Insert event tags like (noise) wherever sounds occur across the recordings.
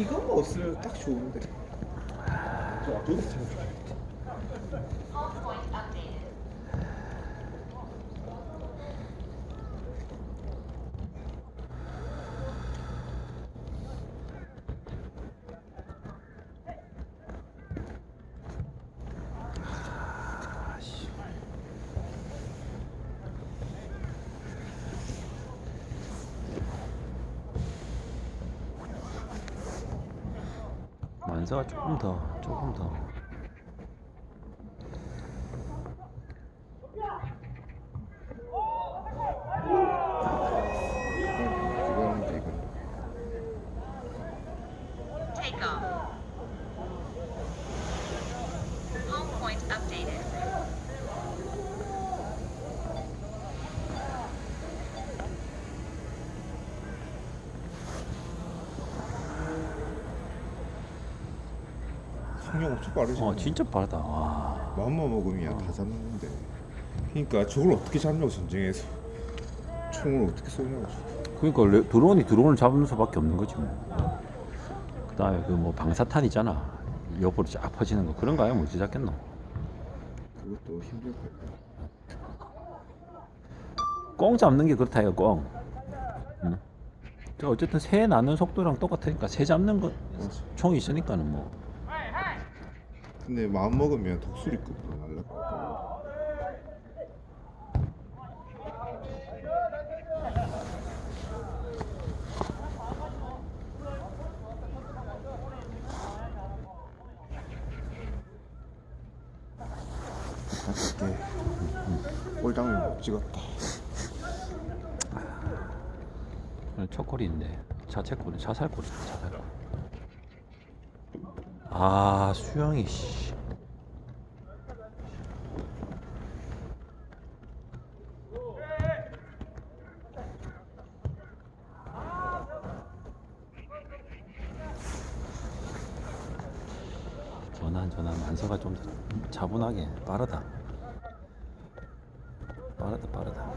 이거만 없으면 딱 좋은데. 저 앞쪽에 참좋 만서가 조금 더 조금 더 그거는 이거. 성령 엄청 빠르지. 어 진짜 빠르다 와 마음만 먹으면 다 잡는데. 그러니까 저걸 어떻게 잡냐고 전쟁에서. 총을 어떻게 쏘냐고. 그러니까 레- 드론이 드론을 잡는 수밖에 없는 거지 뭐 그다음에 그 뭐 방사탄 있잖아 옆으로 쫙 퍼지는 거 그런 거 아니면 어찌 잡겠노 그것도 힘들 것 같아. 꽁 잡는 게 그렇다 이거 꽁 응? 어쨌든 새 나는 속도랑 똑같으니까 새 잡는 거 맞아. 총이 있으니까는 뭐 근데 마음 먹으면 독수리급도 날라가. 아깝게 꼴장면 못 찍었다. 오늘 첫 골인데 자책골이 자살 골이다 자살 골 아 수영이 씨. 전환 전환. 만서가 좀더 빠르다 빠르다 빠르다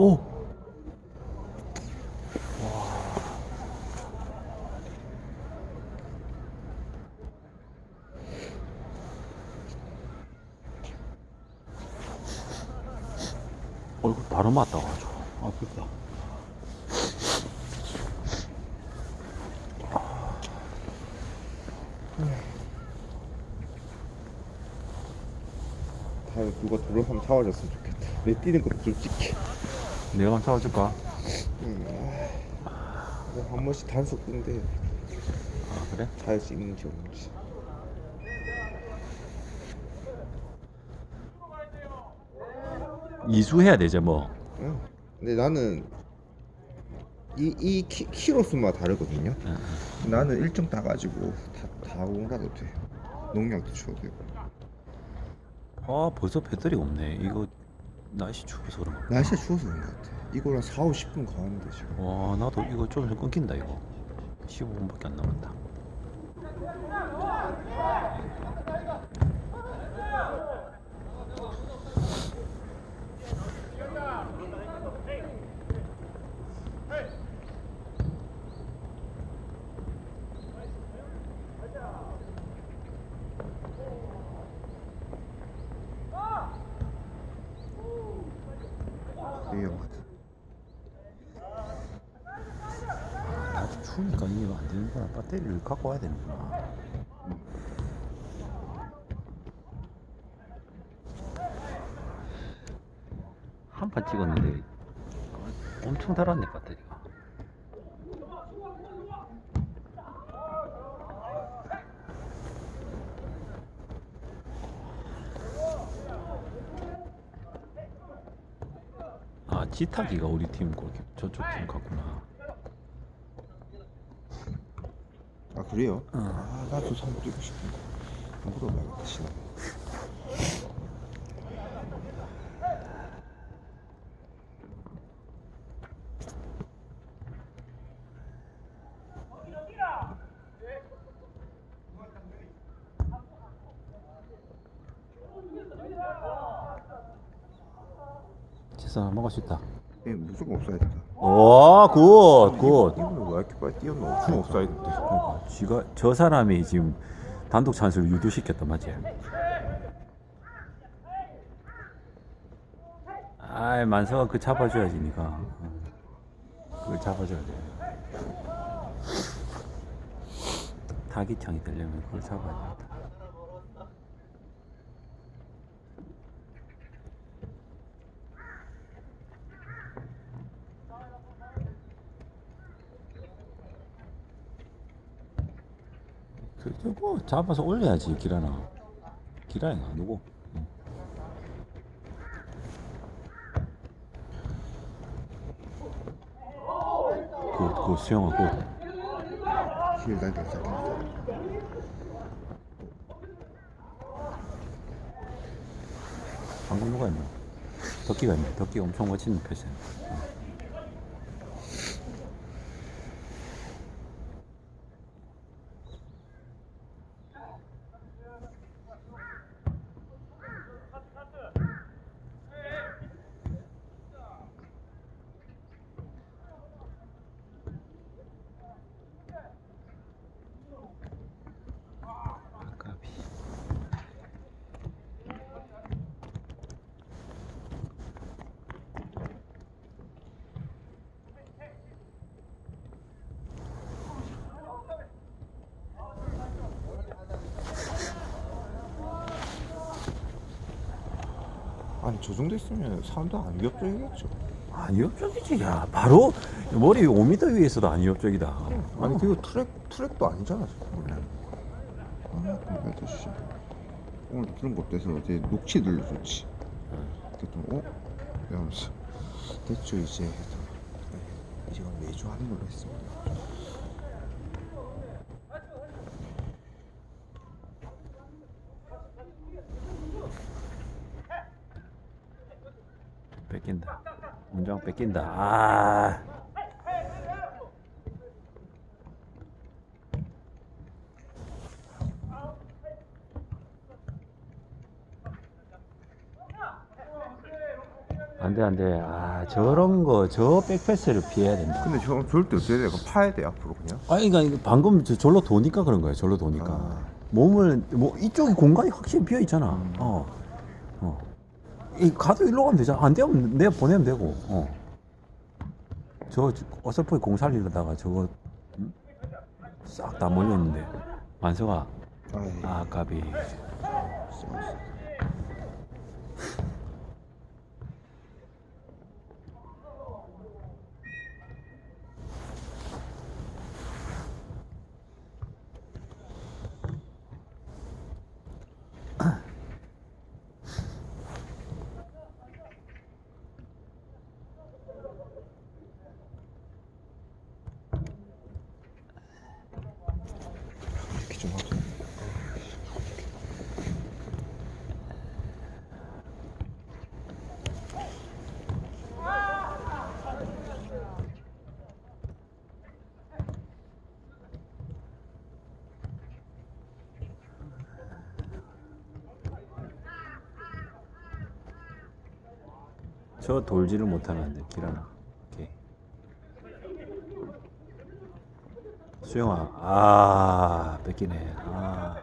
오! 얼굴 바로 맞다가지고 아프다 다음에 누가 한번 잡아줬으면 좋겠다. 내 뛰는 것도 솔직히. 내가 한번 잡아줄까? 음, 아, 뭐한 번씩 단속 뜬데 아 그래? 잘 수 있는지 없는지. 이수해야 되죠 뭐 응. 근데 나는 이, 이 키, 키로 수마다 다르거든요. 응, 나는 일정 따가지고 다, 다 오라도 돼. 농약도 줘도 되고. 아 벌써 배터리가 없네 이거 날씨 추워서 그런가 날씨가 추워서 그런 것 같아. 이거랑 4, 50분 가는데 지금. 와 나도 이거 좀 끊긴다 이거 15분밖에 안 남았다 이형 같아. 아, 나도 추우니까 이거 안 되는구나 배터리를 갖고 와야 되는구나. 한 판 찍었는데 엄청 달았네 배터리가. 아 지타기가 우리 팀 골키 저쪽 팀 같구나 아 그래요? 어. 아 나도 삼 뛰고 싶은데 물어봐야겠다 최선 먹을 수 있다. 얘 무조건 없어야 된다 오, 굿, 굿. 이분은 왜 이렇게 빨리 뛰었노? 중 없어야 된대 그러니까 지가 저 사람이 지금 단독 찬스를 유도시켰단 맞지? 아이 만서가 그 잡아줘야지 니가 어. 그걸 잡아줘야 돼 타깃형이 되려면 그걸 잡아야 돼 그거 잡아서 올려야지 기라나. 기라야 누구? 응. 그, 그 수영아 그. 힐 날개 잡힌다 방금 누가 있나? 덕기가 있네 덕기 엄청 멋진 패스 아 아니 저 정도 있으면 사람도 안 위협적이겠죠. 안 위협적이지. 야 바로 머리 5m 위에서도 안 위협적이다. 아니 그리고 트랙 트랙도 아니잖아 원래. 아 공부해도 씨 오늘 그런 거 어때서 이제 녹취 들려줬지. 그랬더니 어? 이러면서 됐죠 이제. 네, 이제 매주 하는 걸로 했습니다 뺏긴다 문장 뺏긴다 아 안돼 안돼 아 저런 거 저 백패스를 피해야 된다 근데 저 저럴 때 어떻게 돼요? 그거 파야 돼 앞으로 그냥? 아니 그러니까 방금 저- 절로 도니까 그런 거야 절로 도니까 아. 몸을 뭐 이쪽이 공간이 확실히 비어 있잖아 어. 어. 이 가도 일로 가면 되잖아. 안 되면 내가 보내면 되고. 어. 저 어설프게 공 살리려다가 저거 싹 다 몰려 있는데. 만서가 아이. 아 까비 저 돌지를 못하는데 기라나 오케이. 수영아. 아 뺏기네. 아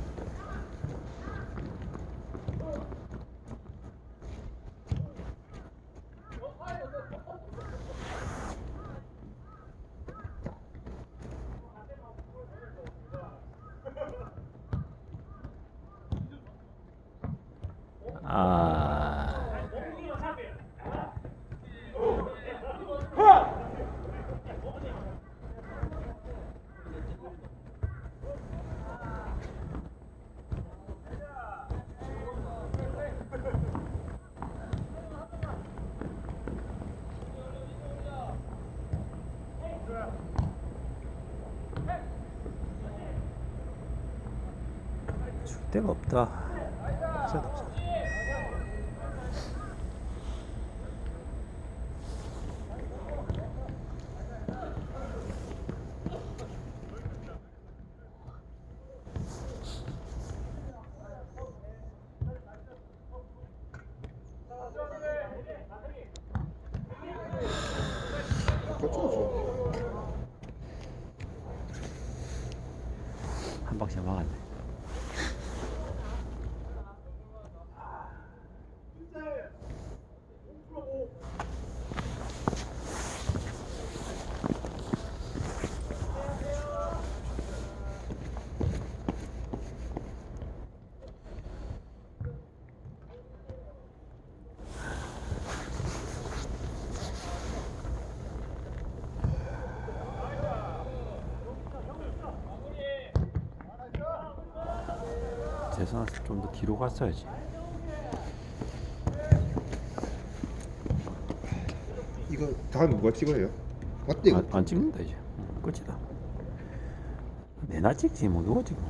데가 없다. 없어 없어. 한 방씩 막았네. 재선아 좀더 뒤로 갔어야지. 이거 다음 누가 찍어요? 어때 이거? 안, 안 찍는다 이제. 응, 끝이다. 내나 찍지 뭐 이거 지금.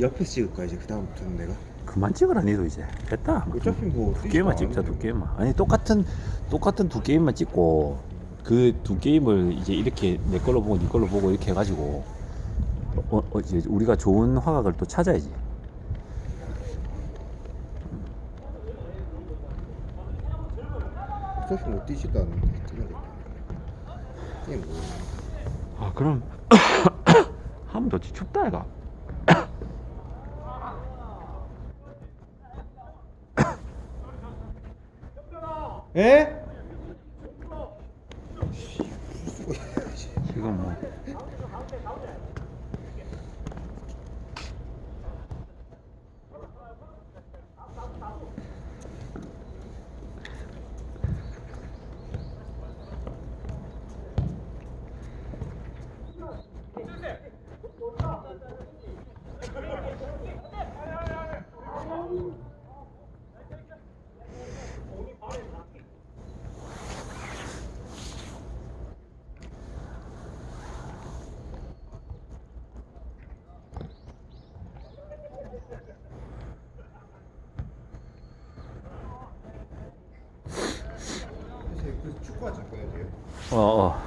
옆에서 찍을 거야 이제 그 다음부터는 내가. 그만 찍으라 니도 이제 됐다. 어차피 뭐두 게임만 찍자 두 게임만. 아니 똑같은 똑같은 두 게임만 찍고 그 두 게임을 이제 이렇게 내 걸로 보고 네 걸로 보고 이렇게 해가지고 어, 어, 이제 우리가 좋은 화각을 또 찾아야지. 어차피 뭐 뛰지도 않는데 뛰는 거. 이게 뭐? 아 그럼 (coughs) 하면 좋지 춥다 이가. (coughs) 에? 지금 뭐 그래